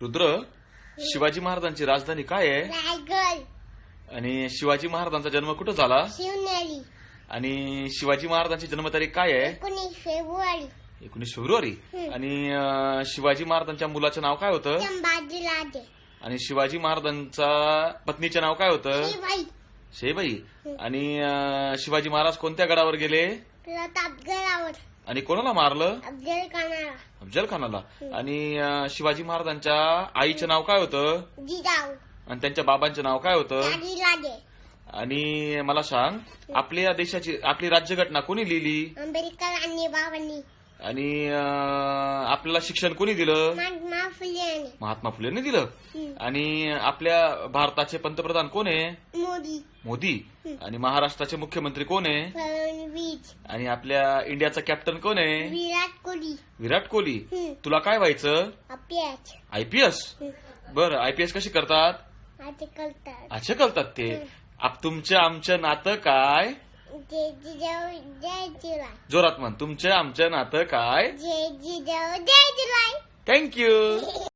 रुद्र शिवाजी महाराजांची राजधानी काय आहे? रायगड. आणि शिवाजी महाराजांचा जन्म कुठं झाला? शिवनेरी. आणि शिवाजी महाराजांची जन्मतारीख काय आहे? एकोणीस फेब्रुवारी. एकोणीस फेब्रुवारी. हम्म. आणि अं, शिवाजी महाराजांच्या मुलाचं नाव काय होतं? आणि शिवाजी महाराजांचा पत्नीचं नाव काय होतं? शिवाई शेबाई. आणि अं, शिवाजी महाराज कोणत्या गडावर गेले? प्रतापगडावर. आणि कोणाला मारलं? अफजल खानाला अफजल खानाला. आणि अं, शिवाजी महाराजांच्या आईचं नाव काय होतं? जिजाऊ. आणि त्यांच्या बाबांचं नाव काय होतं? आणि मला सांग आपल्या देशाची आपली राज्यघटना कोणी लिहिली? आंबेडकर आणि बाबांनी. आणि अं, आपल्याला शिक्षण कोणी दिलं? महात्मा फुले यांनी. महात्मा फुलेंनी दिलं? हम्म. आणि आपल्या भारताचे पंतप्रधान कोण आहे? मोदी. मोदी. आणि महाराष्ट्राचे मुख्यमंत्री कोण आहे? फडणवीस आणि आपल्या इंडियाचा कॅप्टन कोण आहे? विराट कोहली. विराट कोहली. हम्म. तुला काय व्हायचं? अभ्यास आयपीएस बरं आयपीएस कशी करतात? आता करतात. अच्छा करतात ते. आप तुमचं आमचं नातं काय? जय जिजाऊ जय जिराय जोरात म्हण. तुमचं आमचं नातं काय? जय जिजाऊ जय जिराय थँक्यू